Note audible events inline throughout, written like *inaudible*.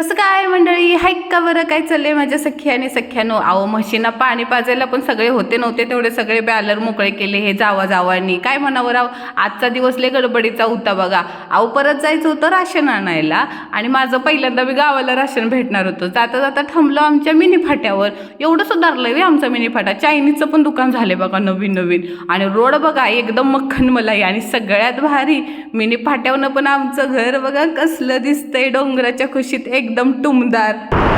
कसं काय मंडळी? हाय का बरं? काय चाललंय माझ्या सख्या आणि सख्यानो? अहो म्हशींना पाणी पाजायला पण सगळे होते नव्हते तेवढे सगळे बॅलर मोकळे केले हे जावा जावानी. काय म्हणावं राव? आजचा दिवस लय गडबडीचा होता बघा. अहो परत जायचं होतं राशन आणायला आणि माझं पहिल्यांदा मी गावाला राशन भेटणार होतं. जाता जाता थांबलो आमच्या मिनी फाट्यावर. एवढं सुधारलं वे आमचा मिनी फाटा? चायनीजचं पण दुकान झाले बघा नवीन नवीन. आणि रोड बघा एकदम मक्खन मलाई आणि सगळ्यात भारी मिनी फाट्यावरनं पण आमचं घर बघा कसलं दिसतंय डोंगराच्या खुशीत एक एकदम टुमदार.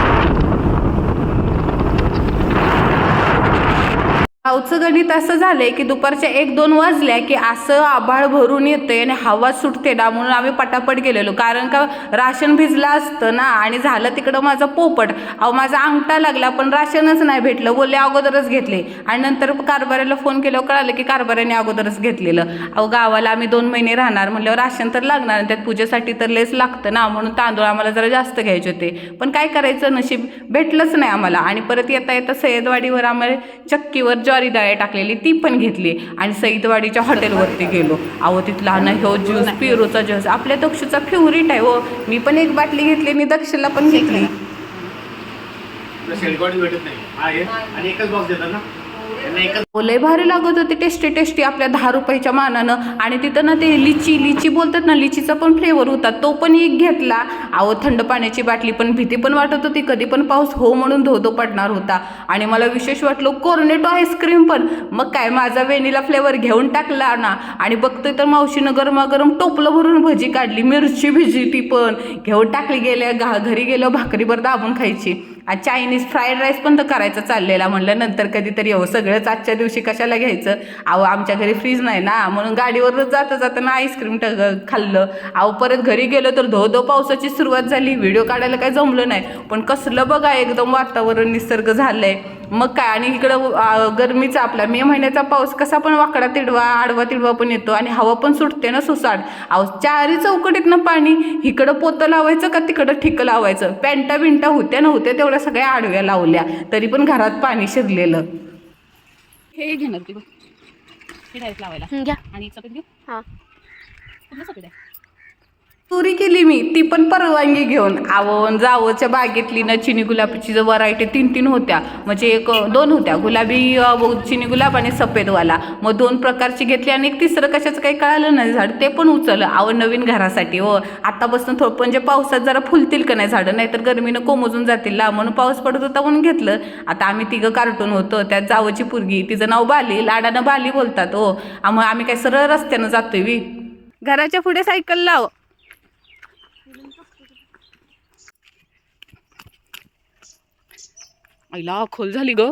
गावचं गणित असं झालंय की दुपारच्या एक दोन वाजल्या की असं आभाळ भरून येतंय आणि हवा सुटते ना म्हणून आम्ही पटापट गेलेलो. कारण का राशन भिजलं असतं ना आणि झालं तिकडं माझं पोपट. अहो माझा अंगठा लागला पण राशनच नाही भेटलं. बोलले अगोदरच घेतले. आणि नंतर कारभाऱ्याला फोन केल्यावर कळालं की कारभाऱ्याने अगोदरच घेतलेलं. अहो गावाला आम्ही दोन महिने राहणार म्हणल्यावर राशन तर लागणार आणि त्यात पूजेसाठी तर लेस लागतं ना म्हणून तांदूळ आम्हाला जरा जास्त घ्यायचे होते. पण काय करायचं? नशीब भेटलंच नाही आम्हाला. आणि परत येता येता सय्यदवाडीवर आम्हाला चक्कीवर ज्वारी डाळ टाकलेली ती पण घेतली आणि सईदवाडीच्या हॉटेलवरती गेलो. अहो तिथला ना ह्यो ज्यूस पिरोचा ज्यूस आपल्या दक्षूचा फेवरेट आहे हो. मी पण एक बाटली घेतली आणि दक्षला पण घेतली. भेटत नाही. आणि एकच बॉक्स देतात ना? बोले हो, भारी लागत होती. टेस्टी टेस्टी आपल्या दहा रुपयाच्या मानानं. आणि तिथं ना ते लिची लिची बोलतात ना लिचीचा पण फ्लेवर होता. तो पण एक घेतला. अहो थंड पाण्याची बाटली पण भीती पण वाटत होती. कधी पण पाऊस हो म्हणून धोधो पडणार होता. आणि मला विशेष वाटलं कोर्नेटो आईस्क्रीम पण. मग काय माझा वेनिला फ्लेवर घेऊन टाकला ना. आणि बघतोय तर मावशीनं गरमागरम टोपलं भरून भजी काढली. मिरची भिजी ती पण. घेऊन टाकली गेल्या घा घरी गेलो भाकरीवर दाबून खायची. आणि चायनीज फ्राईड राईस पण तर करायचं चाललेला. म्हणलं नंतर कधीतरी हो सगळंच आजच्या दिवशी कशाला घ्यायचं? अहो आमच्या घरी फ्रीज नाही ना. म्हणून गाडीवरच जाता जाताना आईस्क्रीम ट खाल्लं. अहो परत घरी गेलो तर धो धो पावसाची सुरुवात झाली. व्हिडिओ काढायला काही जमलं नाही. पण कसलं बघा एकदम वातावरण निसर्ग झालं आहे मग काय? आणि इकडं गरमीचा आपला मे महिन्याचा पाऊस कसा पण वाकडा तिडवा आडवा तिडवा पण येतो आणि हवा पण सुटते ना सुसाट. अहो चारी चौकटीतनं पाणी इकडं पोतं लावायचं का तिकडं ठिकं लावायचं? पॅन्टा बिंटा होत्या नव्हत्या तेवढ्या सगळ्या आडव्या लावल्या. तरी पण घरात पाणी शिरलेलं. हे घेणार हे लावायला. घ्या. आणि सफेद घेऊ हा कुठलं सफेद आहे चोरी केली मी ती पण परवानगी घेऊन. आवं जावच्या बागेतली ना चिनी गुलाबाची जो व्हरायटी तीन तीन होत्या म्हणजे एक दोन होत्या. गुलाबी चिनी गुलाब आणि सफेदवाला. मग दोन प्रकारची घेतली आणि एक तिसरं कशाचं काही कळालं नाही झाड ते पण उचललं. आवं नवीन घरासाठी हो. आतापासून थोडं म्हणजे पावसात जरा फुलतील का नाही झाडं नाहीतर गरमीनं कोमजून जातील. ला म्हणून पाऊस पडत होता म्हणून घेतलं. आता आम्ही तिघं कार्टून होतो. त्यात जावची पुरगी तिचं नाव बाली. लाडानं बाली बोलतात हो. मग आम्ही काय सरळ रस्त्यानं जातोय वी घराच्या पुढे सायकल लाव. आईला खोल झाली ग.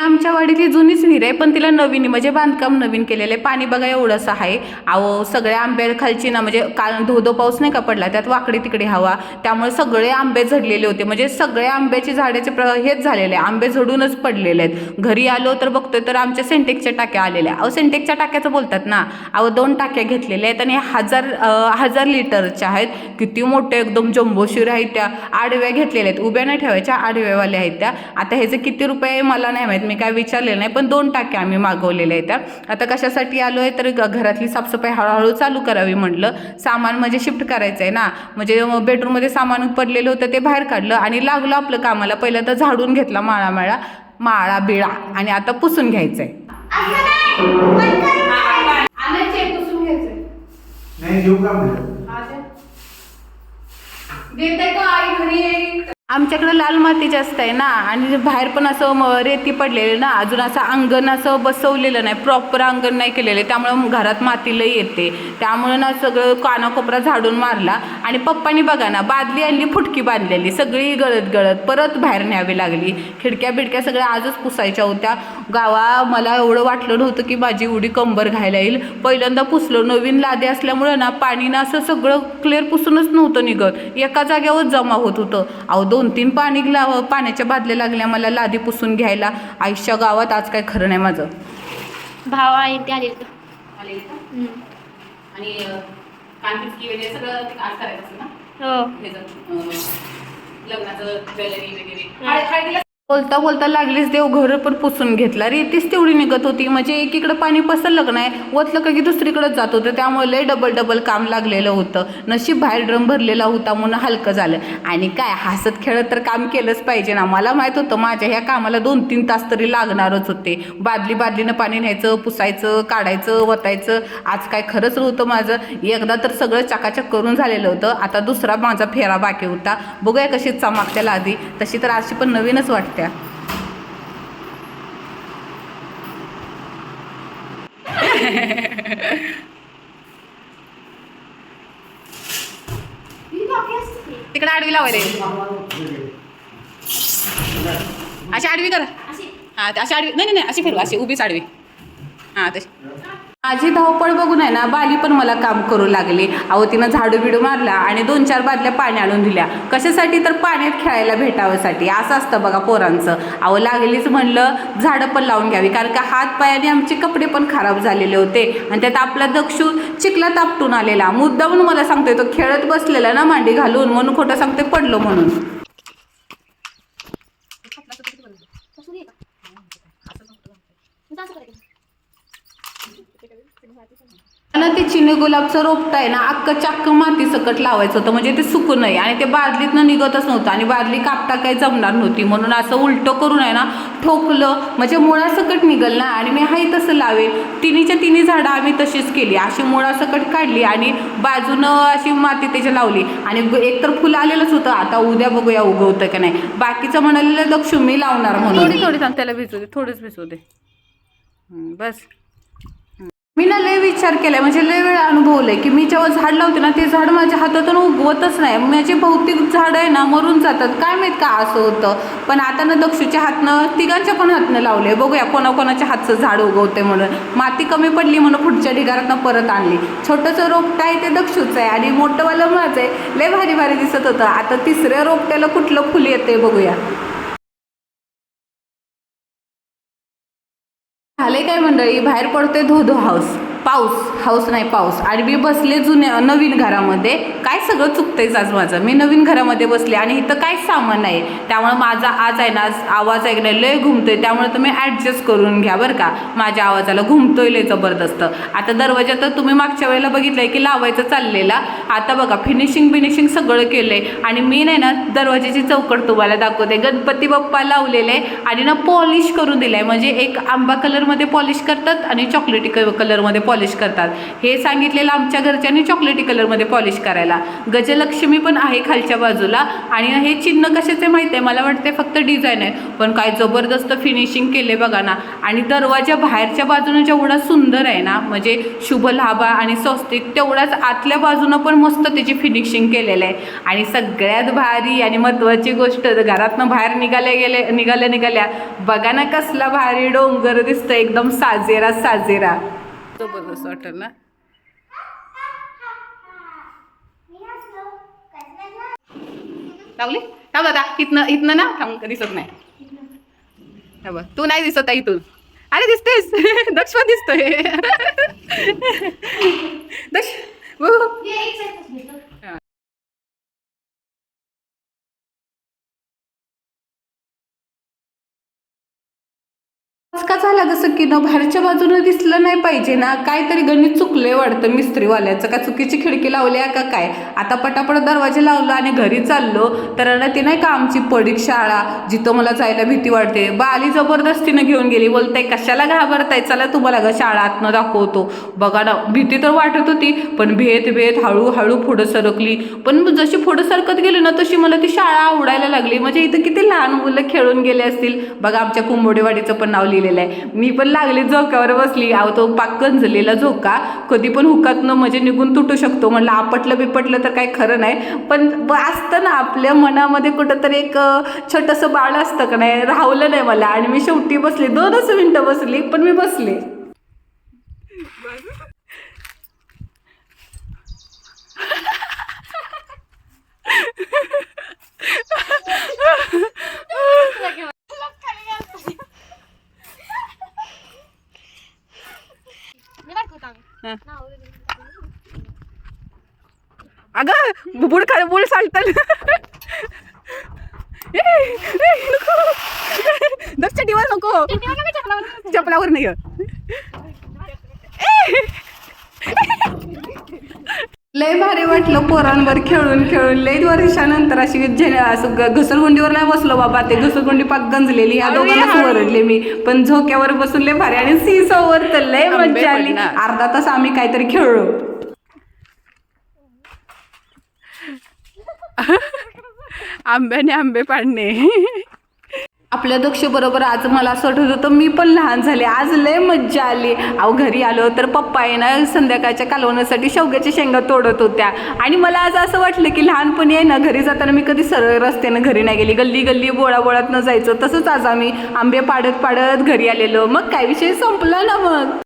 आमच्या वाडीतली जुनीच विहीर आहे पण तिला नवीन म्हणजे बांधकाम नवीन केलेलं आहे. पाणी बघा एवढंसं आहे. अहो सगळ्या आंब्या खालची ना म्हणजे काल धोधो पाऊस नाही का पडला त्यात वाकडे तिकडे हवा. त्यामुळे सगळे आंबे झडलेले होते. म्हणजे सगळ्या आंब्याचे झाडाचे प्र हेच झालेले आहे. आंबे झडूनच पडलेले आहेत. घरी आलो तर बघतोय तर आमच्या सेंटेक्सच्या टाक्या आलेल्या अहो सेंटेक्सच्या टाक्याचं बोलतात ना अहो दोन टाक्या घेतलेल्या आहेत आणि हजार हजार लिटरच्या आहेत. किती मोठ्या एकदम जंबोशीर आहेत त्या. आडव्या घेतलेल्या आहेत. उभ्या नाही ठेवायच्या आडव्यावाल्या आहेत त्या. आता ह्याचे किती रुपये मला नाही माहीत. मी काय विचारलेलं नाही पण दोन टाक्या आम्ही मागवलेल्या आहेत त्या. आता कशासाठी आलो आहे तर घरातली साफसफाई हळूहळू चालू करावी म्हटलं. सामान म्हणजे शिफ्ट करायचं आहे ना. म्हणजे बेडरूममध्ये सामान पडलेलं होतं ते बाहेर काढलं आणि लागलं आपलं कामाला. पहिलं तर झाडून घेतला माळा माळा माळा बिळा आणि आता पुसून घ्यायचंय. पुसून आमच्याकडं लाल माती जास्त आहे ना आणि बाहेर पण असं म- रेती पडलेली ना अजून असं अंगण असं बसवलेलं नाही प्रॉपर अंगण नाही केलेलं त्यामुळं घरात माती लई येते. त्यामुळं ना सगळं कानाकोपरा झाडून मारला. आणि पप्पानी बघा ना बादली आणली फुटकी बांधलेली सगळी गळत गळत परत बाहेर न्यावी लागली. खिडक्या बिडक्या सगळ्या आजच पुसायच्या होत्या. गावा मला एवढं वाटलं नव्हतं की माझी एवढी कंबर घायला येईल. पहिल्यांदा पुसलो नवीन लादे असल्यामुळं ना पाणी ना असं सगळं क्लिअर पुसूनच नव्हतं निघत. एका जागेवर जमा होत होतं. अहो दोन तीन पाणी ग्ला पाण्याच्या बादल्या लागल्या मला लादी पुसून घ्यायला. आयुष्या गावात आज काय खरं नाही माझं. भाव आहे ते आले. आणि कानपिचकी वगैरे सगळं आज करायचं ना? हो. लग्नाचं ज्वेलरी वगैरे. बोलता बोलता लागलीच देव घर पण पुसून घेतला. रेतीच तेवढी निघत होती. म्हणजे एकीकडे पाणी पसरलं का नाही ओतलं का की दुसरीकडे जात होतं. त्यामुळे लय डबल डबल काम लागलेलं होतं. नशीब बाहेर ड्रम भरलेला होता म्हणून हलकं झालं. आणि काय हसत खेळत तर काम केलंच पाहिजे ना. मला माहीत होतं माझ्या ह्या कामाला दोन तीन तास तरी लागणारच होते. बादली बादलीनं पाणी न्यायचं पुसायचं काढायचं वतायचं. आज काय खरंच होतं माझं. एकदा तर सगळं चकाचक करून झालेलं होतं. आता दुसरा माझा फेरा बाकी होता. बघूया कशी चमाकत्याला आधी तशी तर अशी पण नवीनच वाटते. वाटत्या तिकडे आडवी लावायला अशी आडवी करा. हा अशी आडवी. नाही नाही नाही, अशी फिरवा अशी. उभीच आडवी. हां तशी. माझी धावपळ बघून आहे ना बाली पण मला काम करू लागली. अहो तिनं झाडू बिडू मारला आणि दोन चार बादल्या पाणी आणून दिल्या. कशासाठी तर पाण्यात खेळायला भेटावंसाठी. असं असतं बघा पोरांचं. अहो लागलीच म्हणलं झाडं पण लावून घ्यावी. कारण का हात पायाने आमचे कपडे पण खराब झालेले होते. आणि त्यात आपला दक्षू चिखलात आपटून आलेला. मुद्दा म्हणून मला सांगतोय तो खेळत बसलेला ना मांडी घालून. म्हणून खोटं सांगते पडलो म्हणून. ना ते चिनी गुलाबचं रोपट आहे ना अक्क चक्क माती सकट लावायचं होतं. म्हणजे ते सुकू नये आणि ते बादलीतनं निघतच नव्हतं. आणि बादली कापटा काही जमणार नव्हती. म्हणून असं उलटं करून आहे ना ठोकलं. म्हणजे मुळासकट निघल ना आणि मी हाही तसं लावेल तिन्हीच्या तिन्ही झाडं आम्ही तशीच केली. अशी मुळासकट काढली आणि बाजूनं अशी माती त्याच्या लावली. आणि एकतर फुलं आलेलंच होतं. आता उद्या बघूया उगवतं का नाही. बाकीचं म्हणालेलं दक्षु मी लावणार म्हणून. थोडी थोडी त्याला भिजू दे. थोडंच भिजू दे. बस. विचार केलाय. म्हणजे लय वेळा आहे की मी जेव्हा झाड लावते ना ते झाड माझ्या हातातून उगवतच नाही. माझे भौतिक झाड आहे ना मरून जातात. काय माहीत का असं होतं? पण आता ना दक्षूच्या हातनं तिघांच्या पण हातनं लावले बघूया कोणाकोणाच्या हातचं झाड उगवते म्हणून. माती कमी पडली म्हणून पुढच्या ढिगारातनं परत आणली. छोटंसं रोपटं आहे ते दक्षूचं आहे आणि मोठंवालं माझं आहे. लय भारी भारी दिसत होतं. आता तिसऱ्या रोपट्याला कुठलं फुल येते बघूया. झाले काय मंडळी? बाहेर पडते धो धो हाऊस पाऊस हाऊस नाही पाऊस. आणि मी बसले जुन्या नवीन घरामध्ये. काय सगळं चुकतंयच आज माझं. मी नवीन घरामध्ये बसले आणि इथं काय सामान नाही त्यामुळे माझा आज आहे ना आज आवाज ऐकणं लय घुमतोय. त्यामुळे तुम्ही ॲडजस्ट करून घ्या बरं का. माझ्या आवाजाला घुमतोय लय जबरदस्त. आता दरवाजा तर तुम्ही मागच्या वेळेला बघितलं आहे की लावायचं चाललेला. आता बघा फिनिशिंग बिनिशिंग सगळं केलं आहे आणि मी नाही ना दरवाजाची चौकट तुम्हाला दाखवते. गणपती बाप्पा लावलेले आणि ना पॉलिश करून दिलं आहे म्हणजे एक आंबा कलरमध्ये पॉलिश करतात आणि चॉकलेटी कलरमध्ये पॉलिश करतात. हे सांगितलेलं आमच्या घरच्यांनी चॉकलेटी कलरमध्ये पॉलिश करायला. गजलक्ष्मी पण आहे खालच्या बाजूला आणि हे चिन्ह कशाचे माहीत आहे? मला वाटते फक्त डिझाईन आहे. पण काय जबरदस्त फिनिशिंग केले बघा ना. आणि दरवाजा बाहेरच्या बाजूनं जेवढा सुंदर आहे ना म्हणजे शुभ लाभा आणि स्वस्तिक तेवढाच आतल्या बाजूनं पण मस्त त्याची फिनिशिंग केलेलं आहे. आणि सगळ्यात भारी आणि महत्त्वाची गोष्ट घरातनं बाहेर निघाल्या गेले निघाल्या निघाल्या बघा ना कसला भारी डोंगर दिसतं एकदम साजेरा साजेरा. जबरदस्त वाटेल ना. लावली? थांब दादा इथनं इथनं ना थांब दिसत नाही. बघ तू नाही दिसत आहे इथून. अरे दिसतेस. *laughs* दक्ष पण दिसतोय. *laughs* दक्ष झाला कसं की ना बाहेरच्या बाजूनं दिसलं नाही पाहिजे ना. काहीतरी गणित चुकलंय वाटतं मिस्त्रीवाल्याचं. का चुकीची खिडकी लावली आहे का काय? आता पटापट दरवाजे लावलं आणि घरी चाललो. तर ना ती नाही का आमची पडीक शाळा? जिथं मला जायला भीती वाटते. बाली जबरदस्तीनं घेऊन गेली. बोलताय कशाला घाबरताय? चला तुम्हाला ग शाळा आतनं दाखवतो. बघा ना भीती तर वाटत होती पण भेत भेत हळूहळू पुढं सरकली. पण जशी पुढं सरकत गेली ना तशी मला ती शाळा आवडायला लागली. म्हणजे इथं किती लहान मुलं खेळून गेले असतील. बघा आमच्या कुंभोडेवाडीचं पण नाव लिहिलेलं आहे. मी पण लागली झोक्यावर बसली. अहो तो पाक गंजलेला झोका. कधी पण हुकातनं म्हणजे निघून तुटू शकतो. म्हणलं आपटलं बिपटलं तर काही खरं नाही. पण असतं ना आपल्या मनामध्ये कुठंतरी एक छोटंसं बाळ असतं का नाही राहवलं नाही मला. आणि मी शेवटी बसली. दोनच मिनटं बसली पण मी बसले. *laughs* *laughs* *laughs* अग बुड खा बुड चालतात दक्षिण दिवस नको. चपलावर नाही लय भारी वाटलं पोरांवर खेळून खेळून. लय वर्षानंतर अशी असं घसरगुंडीवर नाही बसलो बाबा. ते घसरगुंडी पाक गंजलेली. या दोघांनाच वरडले मी. पण झोक्यावर बसून लय भारी आणि सीसोवर तर लय मज्जा आली. अर्धा तास आम्ही काहीतरी खेळलो. आंब्याने आंबे पाडणे. आपल्या दक्षबरोबर आज मला असं वाटत होतं मी पण लहान झाले आज लय मज्जा आली. अहो घरी आलो तर पप्पा आहे ना संध्याकाळच्या कालवण्यासाठी शेवग्याच्या शेंगा तोडत होत्या. आणि मला आज असं वाटलं की लहानपणी आहे ना घरी जाताना मी कधी सरळ रस्त्यानं घरी नाही गेली. गल्ली गल्ली बोळा बोळात न जायचं. तसंच आज आम्ही आंबे पाडत पाडत घरी आलेलो. मग काय विषय संपला ना मग?